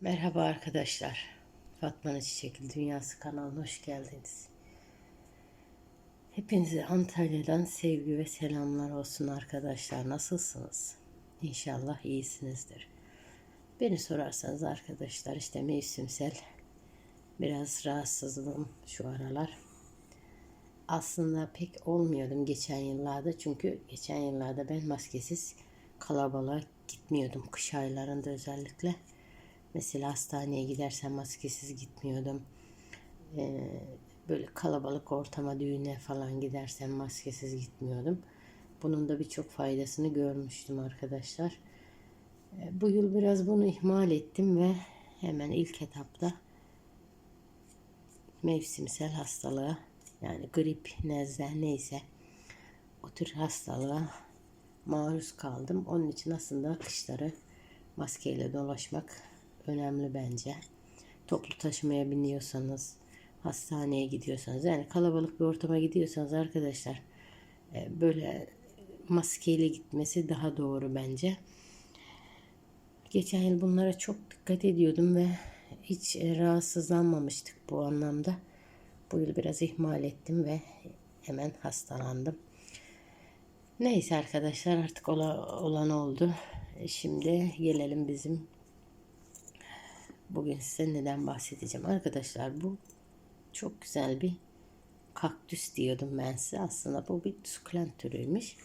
Merhaba arkadaşlar. Fatma'nın Çiçekli Dünyası kanalına hoş geldiniz. Hepinize Antalya'dan sevgi ve selamlar olsun arkadaşlar. Nasılsınız? İnşallah iyisinizdir. Beni sorarsanız arkadaşlar işte mevsimsel biraz rahatsızlığım şu aralar. Aslında pek olmuyordum geçen yıllarda çünkü geçen yıllarda ben maskesiz kalabalığa gitmiyordum kış aylarında özellikle. Mesela hastaneye gidersen maskesiz gitmiyordum. Ee, böyle kalabalık ortama düğüne falan gidersen maskesiz gitmiyordum. Bunun da birçok faydasını görmüştüm arkadaşlar. Ee, bu yıl biraz bunu ihmal ettim ve hemen ilk etapta mevsimsel hastalığa yani grip, nezle neyse o tür hastalığa maruz kaldım. Onun için aslında kışları maskeyle dolaşmak önemli bence. Toplu taşımaya biniyorsanız, hastaneye gidiyorsanız yani kalabalık bir ortama gidiyorsanız arkadaşlar e, böyle maskeyle gitmesi daha doğru bence. Geçen yıl bunlara çok dikkat ediyordum ve hiç e, rahatsızlanmamıştık bu anlamda. Bu yıl biraz ihmal ettim ve hemen hastalandım. Neyse arkadaşlar artık olan oldu. E, şimdi gelelim bizim Bugün size neden bahsedeceğim. Arkadaşlar bu çok güzel bir kaktüs diyordum ben size. Aslında bu bir sukulent türüymüş.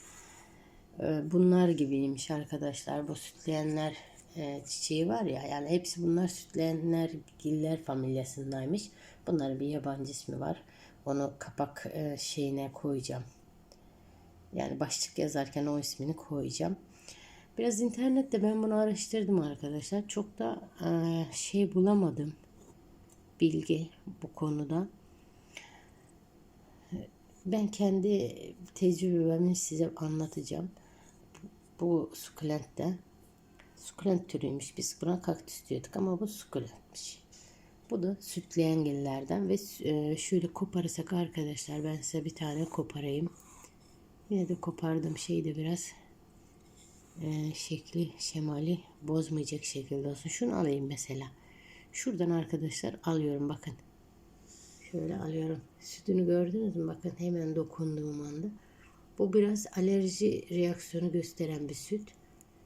Ee, bunlar gibiymiş arkadaşlar. Bu sütleyenler e, çiçeği var ya. Yani hepsi bunlar sütleyenler giller familyasındaymış. Bunların bir yabancı ismi var. Onu kapak e, şeyine koyacağım. Yani başlık yazarken o ismini koyacağım. Biraz internette ben bunu araştırdım arkadaşlar. Çok da e, şey bulamadım. Bilgi bu konuda. Ben kendi tecrübemi size anlatacağım. Bu, sukulentte sukulent türüymüş. Biz buna kaktüs diyorduk ama bu sukulentmiş. Bu da sütleyen gillerden ve e, şöyle koparırsak arkadaşlar ben size bir tane koparayım. Yine de kopardığım şey de biraz e, şekli şemali bozmayacak şekilde olsun. Şunu alayım mesela. Şuradan arkadaşlar alıyorum bakın. Şöyle alıyorum. Sütünü gördünüz mü? Bakın hemen dokunduğum anda. Bu biraz alerji reaksiyonu gösteren bir süt.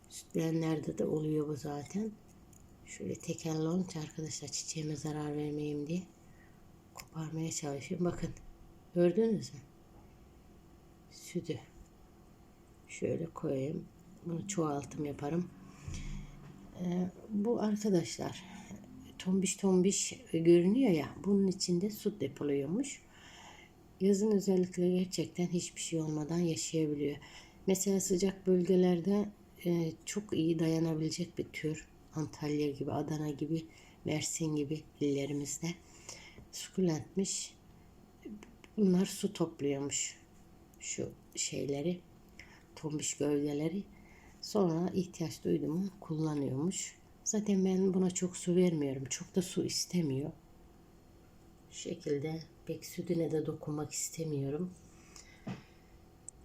Sütleyenlerde de oluyor bu zaten. Şöyle tekerli olunca arkadaşlar çiçeğime zarar vermeyeyim diye koparmaya çalışıyorum. Bakın gördünüz mü? Sütü. Şöyle koyayım. Bunu çoğaltım yaparım. Ee, bu arkadaşlar tombiş tombiş görünüyor ya bunun içinde su depoluyormuş. Yazın özellikle gerçekten hiçbir şey olmadan yaşayabiliyor. Mesela sıcak bölgelerde e, çok iyi dayanabilecek bir tür. Antalya gibi, Adana gibi, Mersin gibi illerimizde sukulentmiş. Bunlar su topluyormuş şu şeyleri, tombiş gövdeleri. Sonra ihtiyaç duyduğumu kullanıyormuş. Zaten ben buna çok su vermiyorum. Çok da su istemiyor. Şu şekilde pek sütüne de dokunmak istemiyorum.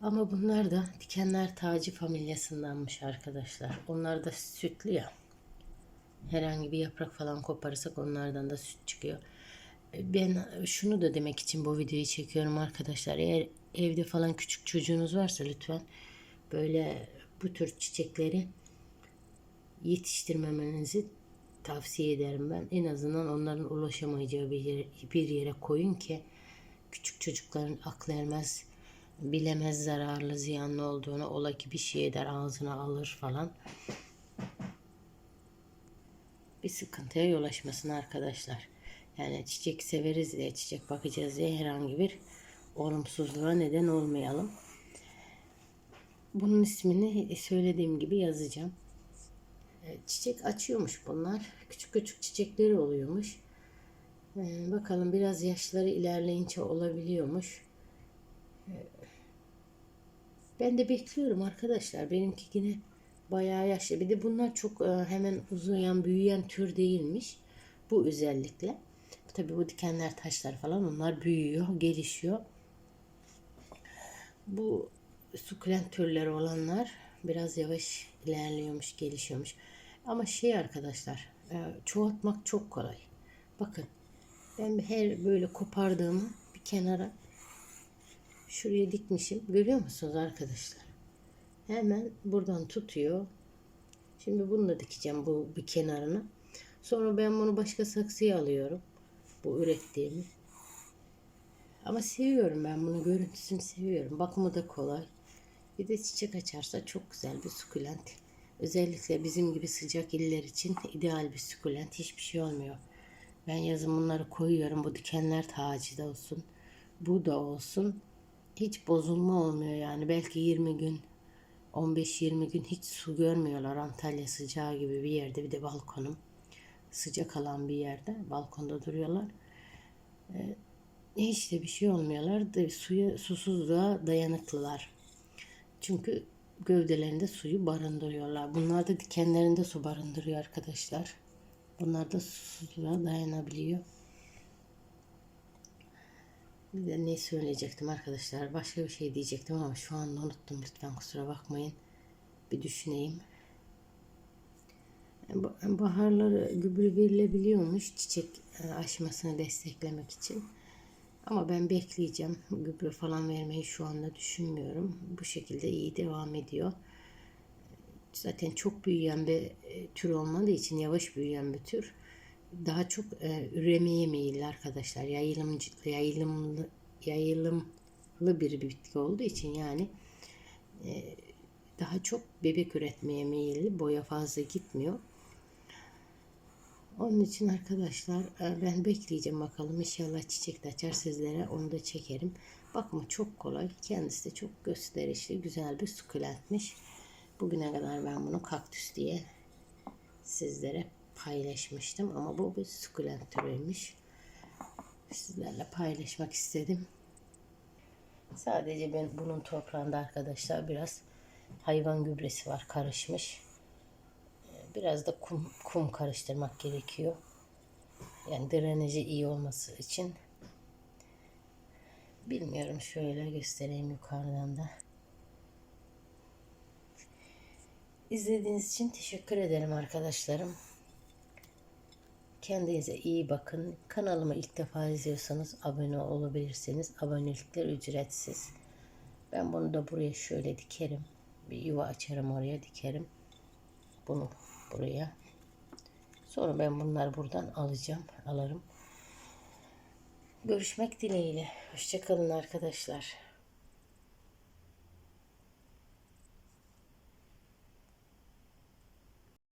Ama bunlar da dikenler tacı familyasındanmış arkadaşlar. Onlar da sütlü ya. Herhangi bir yaprak falan koparırsak onlardan da süt çıkıyor. Ben şunu da demek için bu videoyu çekiyorum arkadaşlar. Eğer evde falan küçük çocuğunuz varsa lütfen böyle bu tür çiçekleri yetiştirmemenizi tavsiye ederim ben. En azından onların ulaşamayacağı bir yere, bir yere koyun ki küçük çocukların aklı ermez, bilemez zararlı, ziyanlı olduğunu, ola ki bir şey eder, ağzına alır falan. Bir sıkıntıya yol açmasın arkadaşlar. Yani çiçek severiz diye, çiçek bakacağız diye herhangi bir olumsuzluğa neden olmayalım. Bunun ismini söylediğim gibi yazacağım. E, çiçek açıyormuş bunlar. Küçük küçük çiçekleri oluyormuş. E, bakalım biraz yaşları ilerleyince olabiliyormuş. E, ben de bekliyorum arkadaşlar. Benimki yine bayağı yaşlı. Bir de bunlar çok hemen uzayan, büyüyen tür değilmiş. Bu özellikle. Tabi bu dikenler, taşlar falan onlar büyüyor, gelişiyor. Bu sukulent türleri olanlar biraz yavaş ilerliyormuş, gelişiyormuş. Ama şey arkadaşlar, e, çoğaltmak çok kolay. Bakın ben her böyle kopardığımı bir kenara şuraya dikmişim. Görüyor musunuz arkadaşlar? Hemen buradan tutuyor. Şimdi bunu da dikeceğim bu bir kenarına. Sonra ben bunu başka saksıya alıyorum. Bu ürettiğimi. Ama seviyorum ben bunu. Görüntüsünü seviyorum. Bakımı da kolay. Bir de çiçek açarsa çok güzel bir sukulent. Özellikle bizim gibi sıcak iller için ideal bir sukulent. Hiçbir şey olmuyor. Ben yazın bunları koyuyorum. Bu dikenler tacı da olsun. Bu da olsun. Hiç bozulma olmuyor yani. Belki 20 gün 15-20 gün hiç su görmüyorlar. Antalya sıcağı gibi bir yerde. Bir de balkonum. Sıcak alan bir yerde. Balkonda duruyorlar. Ee, hiç de bir şey olmuyorlar. Da suya, susuzluğa dayanıklılar. Çünkü gövdelerinde suyu barındırıyorlar. Bunlar da dikenlerinde su barındırıyor arkadaşlar. Bunlar da susuzluğa dayanabiliyor. Bir de ne söyleyecektim arkadaşlar? Başka bir şey diyecektim ama şu an unuttum. Lütfen kusura bakmayın. Bir düşüneyim. Baharları gübre verilebiliyormuş çiçek e, açmasını desteklemek için. Ama ben bekleyeceğim. Gübre falan vermeyi şu anda düşünmüyorum. Bu şekilde iyi devam ediyor. Zaten çok büyüyen bir e, tür olmadığı için yavaş büyüyen bir tür. Daha çok e, üremeye meyilli arkadaşlar. Yayılımcı, yayılımlı, yayılımlı bir bitki olduğu için yani e, daha çok bebek üretmeye meyilli. Boya fazla gitmiyor. Onun için arkadaşlar e, ben bekleyeceğim bakalım. İnşallah çiçek de açar sizlere onu da çekerim. Bakımı çok kolay. Kendisi de çok gösterişli, güzel bir sukulentmiş. Bugüne kadar ben bunu kaktüs diye sizlere paylaşmıştım. Ama bu bir sukulent türüymüş. Sizlerle paylaşmak istedim. Sadece ben bunun toprağında arkadaşlar biraz hayvan gübresi var karışmış. Biraz da kum, kum karıştırmak gerekiyor. Yani drenajı iyi olması için. Bilmiyorum şöyle göstereyim yukarıdan da. İzlediğiniz için teşekkür ederim arkadaşlarım. Kendinize iyi bakın. Kanalımı ilk defa izliyorsanız abone olabilirsiniz. Abonelikler ücretsiz. Ben bunu da buraya şöyle dikerim. Bir yuva açarım oraya dikerim. Bunu buraya. Sonra ben bunları buradan alacağım. Alırım. Görüşmek dileğiyle. Hoşçakalın arkadaşlar.